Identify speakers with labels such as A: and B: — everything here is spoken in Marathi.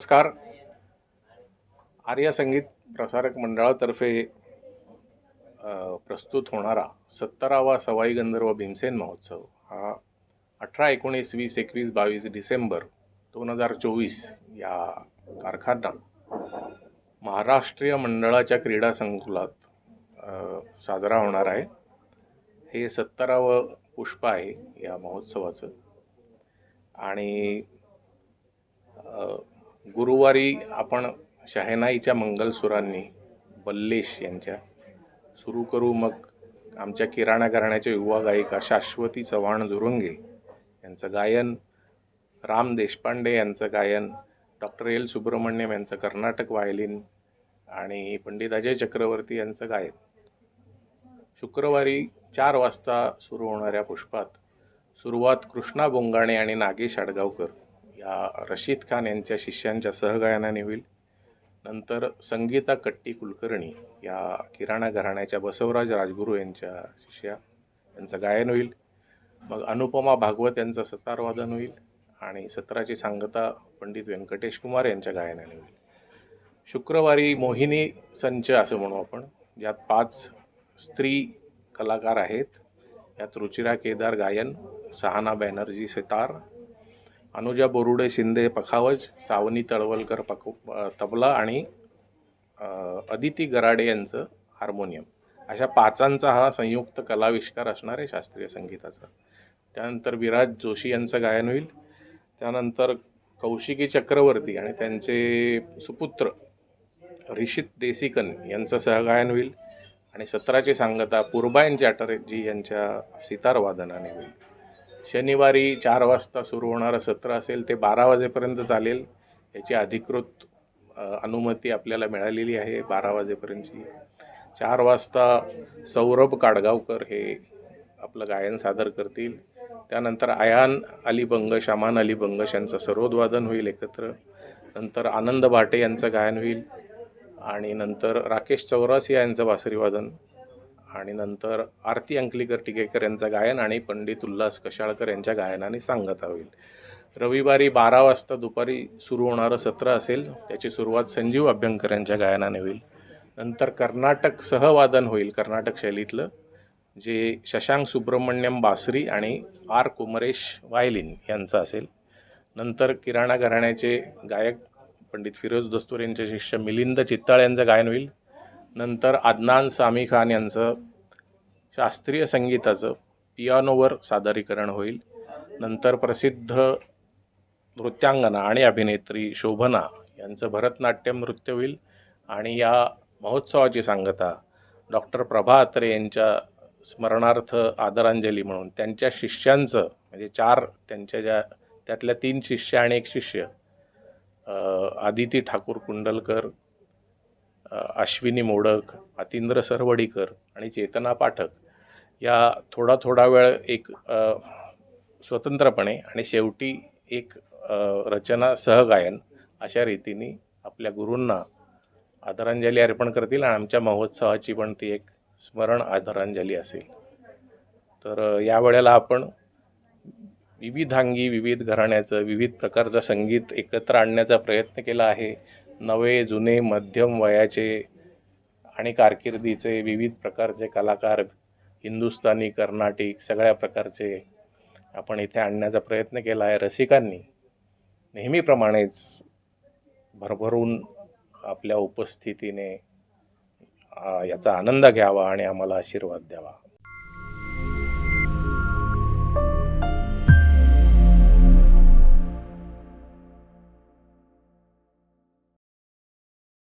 A: नमस्कार. आर्य संगीत प्रसारक मंडळातर्फे प्रस्तुत होणारा सत्तरावा सवाई गंधर्व भीमसेन महोत्सव हा अठरा एकोणीस वीस एकवीस बावीस डिसेंबर दोन हजार चोवीस या तारखांना महाराष्ट्रीय मंडळाच्या क्रीडा संकुलात साजरा होणार आहे. हे सत्तरावं पुष्प आहे या महोत्सवाचं. आणि गुरुवारी आपण शहनाईच्या मंगलसुरांनी बल्लेश यांच्या सुरू करू मग आमच्या किराणा घराण्याच्या युवा गायिका शाश्वती चव्हाण झुरुंगे यांचं गायन राम देशपांडे यांचं गायन डॉक्टर एल सुब्रमण्यम यांचं कर्नाटक वायलिन आणि पंडित अजय चक्रवर्ती यांचं गायन. शुक्रवारी चार वाजता सुरू होणाऱ्या पुष्पात सुरुवात कृष्णा बोंगाणे आणि नागेश आडगावकर. या रशीद खान यांच्या शिष्यांच्या सहगायनाने होईल. नंतर संगीता कट्टी कुलकर्णी या किराणा घराण्याच्या बसवराज राजगुरू यांच्या शिष्या यांचं गायन होईल. मग अनुपमा भागवत यांचं सतारवादन होईल आणि सत्राची सांगता पंडित व्यंकटेश कुमार यांच्या गायनाने होईल. शुक्रवारी मोहिनी संच असं म्हणू आपण ज्यात पाच स्त्री कलाकार आहेत. यात रुचिरा केदार गायन सहाना बॅनर्जी सितार अनुजा बोरुडे शिंदे पखावज सावनी तळवलकर पक तबला आणि अदिती गराडे यांचं हार्मोनियम. अशा पाचांचा हा संयुक्त कलाविष्कार असणार आहे शास्त्रीय संगीताचा. त्यानंतर विराज जोशी यांचं गायन होईल. त्यानंतर कौशिकी चक्रवर्ती आणि त्यांचे सुपुत्र रिषित देसिकन यांचं सहगायन होईल. आणि सत्राची सांगता पूर्बायन चॅटर्जी यांच्या सितारवादनाने होईल. शनिवारी चार वाजता सुरू होणारं सत्र असेल ते बारा वाजेपर्यंत चालेल. याची अधिकृत अनुमती आपल्याला मिळालेली आहे बारा वाजेपर्यंतची. चार वाजता सौरभ काडगावकर हे आपलं गायन सादर करतील. त्यानंतर आयान अली बंग अमान अली बंगश यांचं सरोदवादन होईल एकत्र. नंतर आनंद भाटे यांचं गायन होईल. आणि नंतर राकेश चौरासिया यांचं बासरीवादन. आणि नंतर आरती अंकलीकर टिकेकर यांचं गायन आणि पंडित उल्हास कशाळकर यांच्या गायनाने सांगता होईल. रविवारी बारा वाजता दुपारी सुरू होणारं सत्र असेल त्याची सुरुवात संजीव अभ्यंकर यांच्या गायनाने होईल. नंतर कर्नाटक सहवादन होईल कर्नाटक शैलीतलं जे शशांक सुब्रमण्यम बासरी आणि आर कुमरेश वायलिन यांचं असेल. नंतर किराणा घराण्याचे गायक पंडित फिरोज दस्तूर यांचे शिष्य मिलिंद चित्ताळ यांचं गायन होईल. नंतर आदनान सामी खान यांचं शास्त्रीय संगीताचं पियानोवर सादरीकरण होईल. नंतर प्रसिद्ध नृत्यांगना आणि अभिनेत्री शोभना यांचं भरतनाट्यम नृत्य होईल. आणि या महोत्सवाची सांगता डॉक्टर प्रभा अत्रे यांच्या स्मरणार्थ आदरांजली म्हणून त्यांच्या शिष्यांचं म्हणजे चार त्यांच्या ज्या त्यातल्या तीन शिष्य आणि एक शिष्य आदिती ठाकूर कुंडलकर अश्विनी मोडक अतिंद्र सरवडीकर आणि चेतना पाठक या थोडा थोडा वेळ एक स्वतंत्रपणे आणि शेवटी एक रचना सहगायन अशा रीतीने आपल्या गुरूंना आदरांजली अर्पण करतील आणि आमच्या महोत्सवाची पण ती एक स्मरण आदरांजली असेल. तर यावेळेला या वेळेला आपण विविधांगी विविध घराण्याचं विविध प्रकारचं संगीत एकत्र आणण्याचा प्रयत्न केला आहे. नवे जुने मध्यम वयाचे आणि कारकिर्दीचे विविध प्रकारचे कलाकार हिंदुस्थानी कर्नाटिक सगळ्या प्रकारचे आपण इथे आणण्याचा प्रयत्न केला आहे. रसिकांनी नेहमीप्रमाणेच भरभरून आपल्या उपस्थितीने याचा आनंद घ्यावा आणि आम्हाला आशीर्वाद द्यावा.